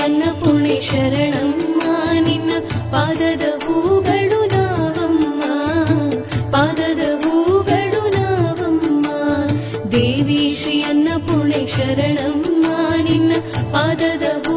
ಅನ್ನಪೂರ್ಣೆ ಶರಣಮ್ಮ, ನಿನ್ನ ಪಾದದ ಹೂಗಳು ನಾವಮ್ಮ, ಪಾದದ ಹೂಗಳು ನಾವಮ್ಮ. ದೇವಿ ಶ್ರೀ ಅನ್ನಪೂರ್ಣೆ ಶರಣಮ್ಮ, ನಿನ್ನ ಪಾದದ ಹೂ